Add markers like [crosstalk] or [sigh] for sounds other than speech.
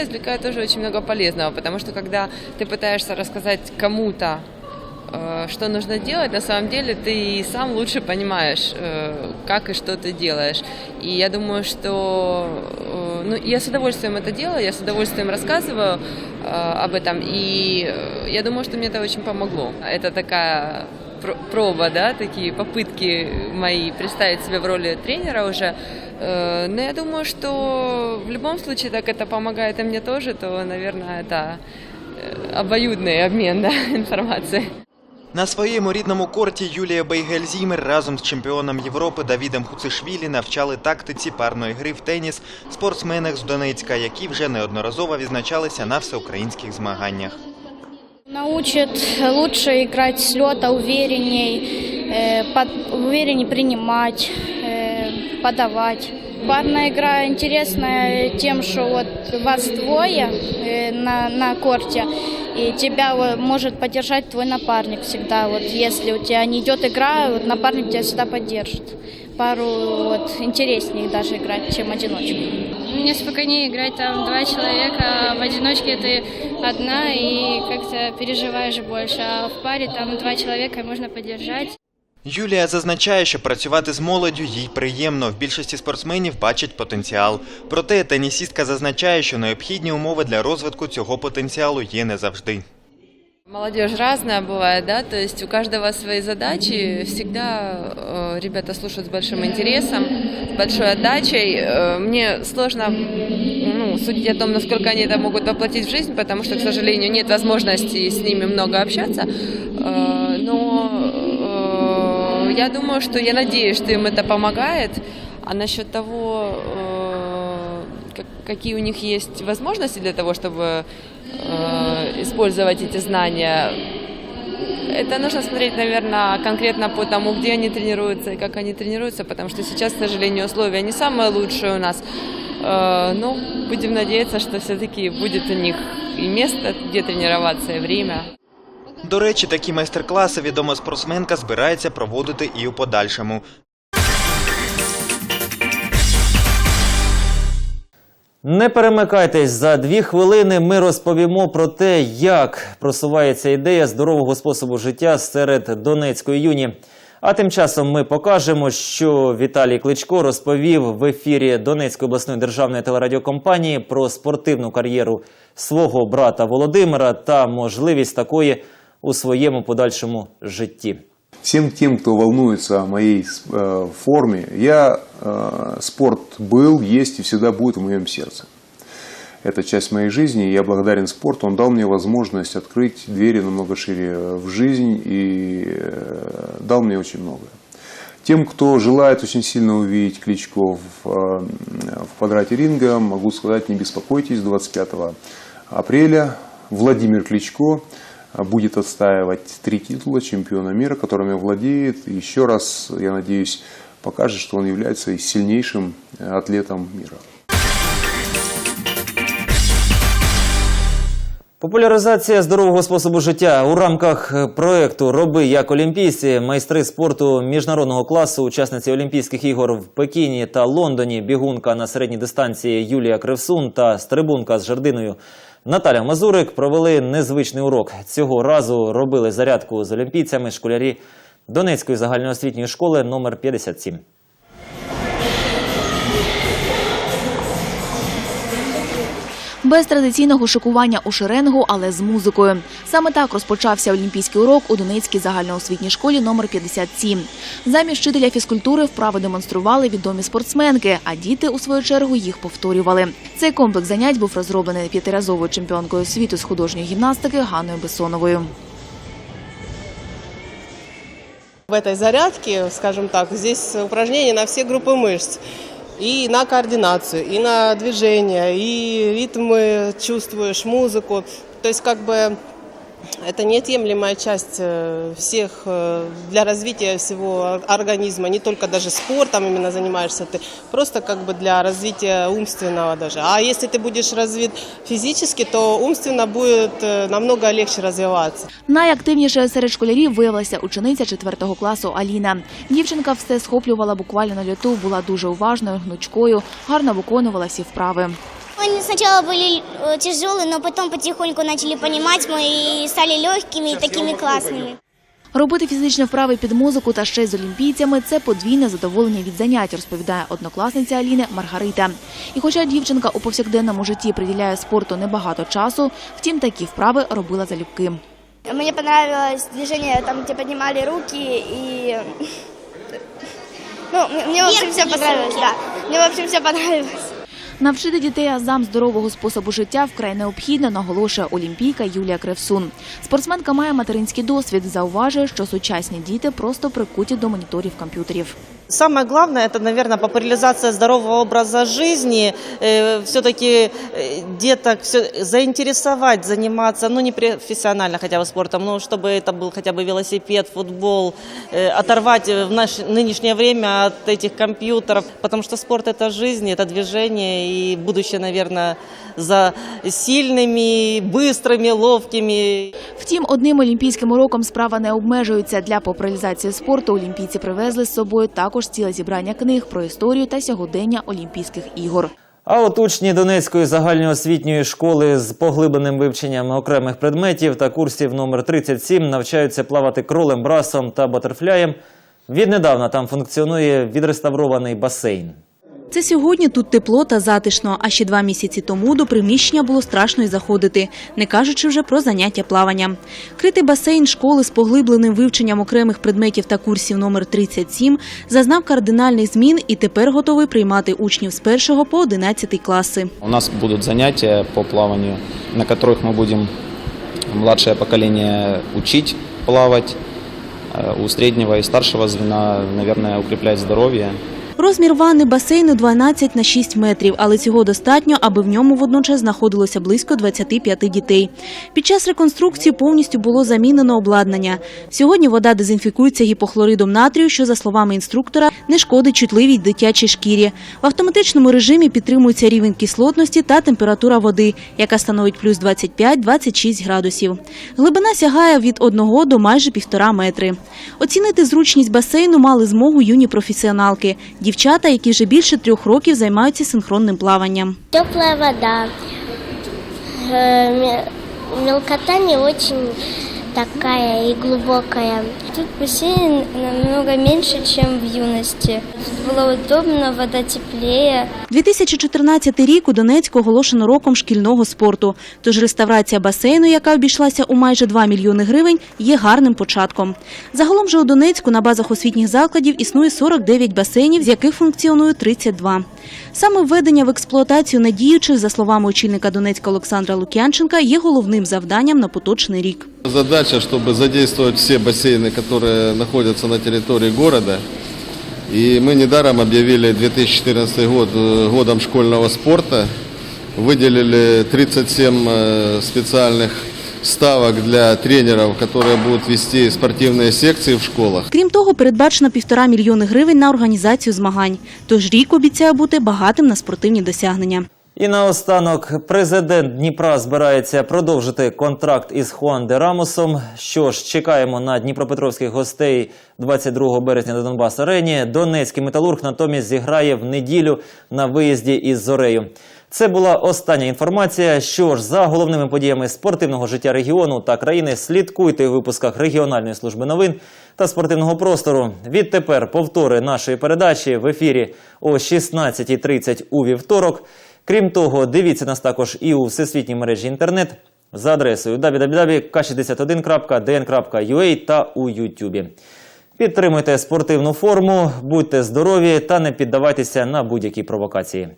извлекаю тоже очень много полезного, потому что когда ты пытаешься рассказать кому-то, э, что нужно делать, на самом деле ты и сам лучше понимаешь, э, как и что ты делаешь. И я думаю, что э, ну, я с удовольствием это делаю, я с удовольствием рассказываю э, об этом, и э, я думаю, что мне это очень помогло. Это такая пр- проба, да, такие попытки мои представить себя в роли тренера уже. Э, Но я думаю, что в любом случае так это помогает и мне тоже, то, наверное, это э, обоюдный обмен да, [laughs] информацией. На своєму рідному корті Юлія Бейгельзімер разом з чемпіоном Європи Давідом Хуцишвілі навчали тактиці парної гри в теніс спортсменах з Донецька, які вже неодноразово відзначалися на всеукраїнських змаганнях. Научат лучше играть с лета, уверенней, э, под- уверенней принимать, э, подавать. Парная игра интересная тем, что вот вас двое э, на, на корте, и тебя может поддержать твой напарник всегда. Вот если у тебя не идет игра, вот напарник тебя всегда поддержит. Пару вот интереснее даже играть, чем одиночку. Мне спокойнее играть там два человека, а в одиночке ты одна и как-то переживаешь больше, а в паре там два человека можно поддержать. Юлія зазначає, що працювати з молоддю їй приємно. В більшості спортсменів бачить потенціал. Проте тенісістка зазначає, що необхідні умови для розвитку цього потенціалу є не завжди. Молодежь разная бывает, да, то есть у каждого свои задачи. Всегда э, ребята слушают с большим интересом, с большой отдачей. Э, мне сложно ну, судить о том, насколько они это могут воплотить в жизнь, потому что, к сожалению, нет возможности с ними много общаться. Э, но э, я думаю, что я надеюсь, что им это помогает. А насчет того, э, как- какие у них есть возможности для того, чтобы э, использовать эти знания, это нужно смотреть, наверное, конкретно по тому, где они тренируются и как они тренируются, потому что сейчас, к сожалению, условия не самые лучшие у нас. Э, Но будем надеяться, что все-таки будет у них и место, где тренироваться, и время. До речі, такі майстер-класи відома спортсменка збирається проводити і у подальшому. Не перемикайтесь за дві хвилини. Ми розповімо про те, як просувається ідея здорового способу життя серед донецької юні. А тим часом ми покажемо, що Віталій Кличко розповів в ефірі Донецької обласної державної телерадіокомпанії про спортивну кар'єру свого брата Володимира та можливість такої у своєму подальшому житті. Всем тем, кто волнуется о моей э, форме, я спорт был, есть и всегда будет в моем сердце. Это часть моей жизни, и я благодарен спорту. Он дал мне возможность открыть двери намного шире в жизнь и э, дал мне очень многое. Тем, кто желает очень сильно увидеть Кличко в, э, в квадрате ринга, могу сказать, не беспокойтесь, 25 апреля Владимир Кличко будет отстаивать три титула чемпиона мира, которыми владеет. И еще раз, я надеюсь, покажет, что он является сильнейшим э, атлетом мира. Популяризація здорового способу життя у рамках е, проекту Роби як олімпійці, майстри спорту міжнародного класу, учасниці Олімпійських ігор в Пекіні та Лондоні, бігунка на середній дистанції Юлія Кривсун та стрибунка з жердиною Наталя Мазурик провели незвичний урок. Цього разу робили зарядку з олімпійцями школярі Донецької загальноосвітньої школи номер 57. Без традиційного шикування у шеренгу, але з музикою. Саме так розпочався олімпійський урок у Донецькій загальноосвітній школі номер 57. Замість вчителя фізкультури вправи демонстрували відомі спортсменки, а діти, у свою чергу, їх повторювали. Цей комплекс занять був розроблений п'ятиразовою чемпіонкою світу з художньої гімнастики Ганною Бессоновою. В этой зарядке, скажем так, здесь упражнения на все группы мышц. И на координацию, и на движение, и ритмы чувствуешь, музыку. То есть как бы это неотъемлемая часть э, всех э, для развития всего ор- организма, не только даже спортом именно занимаешься ты, просто как бы для развития умственного даже. А если ты будешь развит физически, то умственно будет э, намного легче развиваться. Найактивнішою серед школярів виявилася учениця 4 класу Аліна. Дівчинка все схоплювала буквально на льоту, була дуже уважною, гнучкою, гарно виконувала всі вправи. Они сначала были э, тяжелые, но потом потихоньку начали понимать мы и стали легкими и такими классными. Робити фізичні вправи під музику та ще й з олімпійцями це подвійне задоволення від занять, розповідає однокласниця Аліни Маргарита. І хоча дівчинка у повсякденному житті приділяє спорту небагато часу, втім такі вправи робила залюбки. Мне понравилось движение, там где поднимали руки и... Ну, мне, в общем все понравилось, да. Мне, в общем, все понравилось. Навчити дітей азам здорового способу життя вкрай необхідно, наголошує олімпійка Юлія Кривсун. Спортсменка має материнський досвід. Зауважує, що сучасні діти просто прикуті до моніторів комп'ютерів. Самое главное, это, наверное, популяризация здорового образа жизни. Все-таки деток всё- заинтересовать, заниматься, ну, не профессионально хотя бы спортом, но чтобы это был хотя бы велосипед, футбол, э, оторвать в наше нынешнее время от этих компьютеров, потому что спорт – это жизнь, это движение, и будущее, наверное, за сильными, быстрыми, ловкими. Втім, одним олімпійським уроком справа не обмежується. Для популяризації спорту олімпійці привезли з собою також ціле зібрання книг про історію та сьогодення Олімпійських ігор. А от учні Донецької загальноосвітньої школи з поглибленим вивченням окремих предметів та курсів номер 37 навчаються плавати кролем, брасом та батерфляєм. Віднедавна там функціонує відреставрований басейн. Це сьогодні тут тепло та затишно, а ще два місяці тому до приміщення було страшно й заходити, не кажучи вже про заняття плавання. Критий басейн школи з поглибленим вивченням окремих предметів та курсів номер 37 зазнав кардинальних змін і тепер готовий приймати учнів з 1 по 11 класи. У нас будут занятия по плаванию, на которых мы будем младшее поколение учить плавать. Э, У среднего и старшего звена, наверное, укреплять здоровье. Розмір ванни басейну 12 на 6 метрів, але цього достатньо, аби в ньому водночас знаходилося близько 25 дітей. Під час реконструкції повністю було замінено обладнання. Сьогодні вода дезінфікується гіпохлоридом натрію, що, за словами інструктора, не шкодить чутливій дитячій шкірі. В автоматичному режимі підтримується рівень кислотності та температура води, яка становить плюс 25-26 градусів. Глибина сягає від 1 до майже півтора метри. Оцінити зручність басейну мали змогу юні професіоналки – дівчата, які вже більше трьох років займаються синхронним плаванням. Тепла вода. мілкота не очень такая и глубокая. Тут бассейн намного меньше, чем в юности. Тут было удобно, вода теплее. 2014 рік у Донецьку оголошено роком шкільного спорту. Тож реставрація басейну, яка обійшлася у майже 2 мільйони гривень, є гарним початком. Загалом же у Донецьку на базах освітніх закладів існує 49 басейнів, з яких функціонує 32. Саме введення в експлуатацію надіючих, за словами очільника Донецька Олександра Лук'янченка, є головним завданням на поточний рік. Задача, чтобы задействовать все бассейны, которые находятся на территории города. И мы недаром объявили 2014 год э, годом школьного спорта. Выделили 37 э, специальных ставок для тренеров, которые будут вести спортивные секции в школах. Крім того, передбачено півтора мільйони гривень на організацію змагань. Тож рік обіцяє бути багатим на спортивні досягнення. І наостанок президент Дніпра збирається продовжити контракт із Хуан де. Що ж, чекаємо на дніпропетровських гостей 22 березня на Донбас Арені. Донецький металург натомість зіграє в неділю на виїзді із Зорею. Це була остання інформація. Що ж, за головними подіями спортивного життя регіону та країни слідкуйте у випусках регіональної служби новин та спортивного простору. Відтепер повтори нашої передачі в ефірі о 16.30 у вівторок. Крім того, дивіться нас також і у всесвітній мережі інтернет за адресою www.k61.dn.ua та у Ютубі. Підтримуйте спортивну форму, будьте здорові та не піддавайтеся на будь-які провокації.